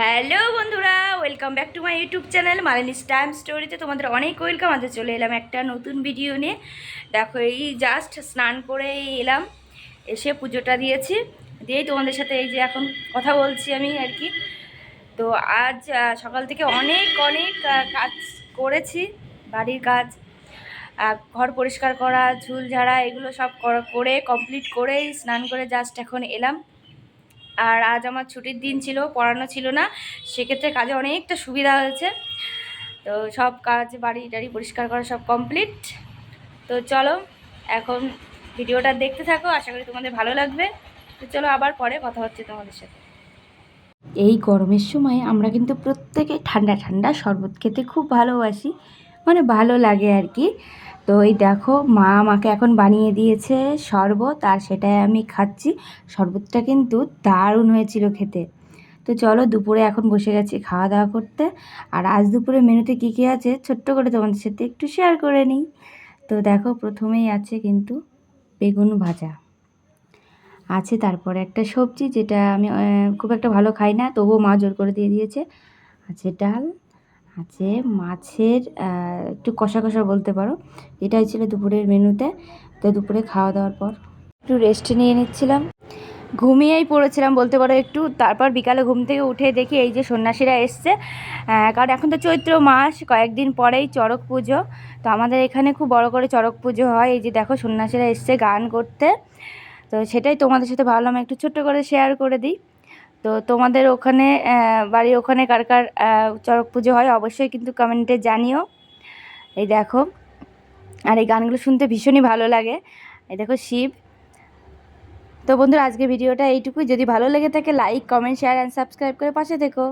Hello বন্ধুরা welcome back to my YouTube channel Malini's time স্টোরিতে তোমাদের অনেক ওয়েলকাম আজ চলে এলাম একটা নতুন ভিডিও নিয়ে। দেখো, এই জাস্ট স্নান করে এলাম, এসে পুজোটা দিয়েছি। দিয়েই তোমাদের সাথে এই যে এখন কথা বলছি আমি আর কি। তো আজ সকাল থেকে অনেক অনেক কাজ করেছি, বাড়ির কাজ ঘর পরিষ্কার করা, ঝুল ঝাড়া, এগুলো সব করে কমপ্লিট করেই স্নান করে জাস্ট এখন এলাম। আর আজ আমার ছুটির দিন ছিল, পড়ানো ছিল না। সেক্ষেত্রে কাজে অনেকটা সুবিধা হয়েছে। তো সব কাজ বাড়ি টাড়ি পরিষ্কার করা সব কমপ্লিট তো চলো, এখন ভিডিওটা দেখতে থাকো, আশা করি তোমাদের ভালো লাগবে। তো চলো আবার পরে কথা হচ্ছে তোমাদের সাথে। এই গরমের সময় আমরা কিন্তু প্রত্যেকে ঠান্ডা ঠান্ডা শরবত খেতে খুব ভালোবাসি। মানে ভালো লাগে আর কি। তো এই দেখো, মা আমাকে এখন বানিয়ে দিয়েছে শরবত আর সেটাই আমি খাচ্ছি। শরবতটা কিন্তু দারুণ হয়েছিল খেতে। তো চলো দুপুরে এখন বসে গেছি খাওয়া দাওয়া করতে। আর আজ দুপুরে মেনুতে কী কী আছে ছোট্ট করে তোমাদের সাথে একটু শেয়ার করে নিই। তো দেখো, প্রথমেই আছে কিন্তু বেগুন ভাজা। আছে তারপরে একটা সবজি যেটা আমি খুব একটা ভালো খাই না, তবুও মা জোর করে দিয়ে দিয়েছে। আছে ডাল আছে, মাছের একটু কষা কষা বলতে পারো। এটা হয়েছিল দুপুরের মেনুতে। তো দুপুরে খাওয়া দাওয়ার পর একটু রেস্ট নিয়ে নিচ্ছিলাম। ঘুমিয়েই পড়েছিলাম বলতে পারো একটু। তারপর বিকালে ঘুম থেকে উঠে দেখি এই যে সন্ন্যাসীরা এসছে। কারণ এখন তো চৈত্র মাস, কয়েকদিন পরেই চড়ক পুজো। তো আমাদের এখানে খুব বড় করে চড়ক পুজো হয়। এই যে দেখো সন্ন্যাসীরা এসছে গান করতে। তো সেটাই তোমাদের সাথে ভাবলাম একটু ছোট্ট করে শেয়ার করে দিই। তো তোমাদের ওখানে বাড়ির ওখানে কার কার চড়ক পুজো হয় অবশ্যই কিন্তু কমেন্টে জানিও। এই দেখো, আর এই গানগুলো শুনতে ভীষণই ভালো লাগে। এই দেখো শিব। তো বন্ধুরা আজকে ভিডিওটা এইটুকুই। যদি ভালো লেগে থাকে like comment share and subscribe করে পাশে থেকো।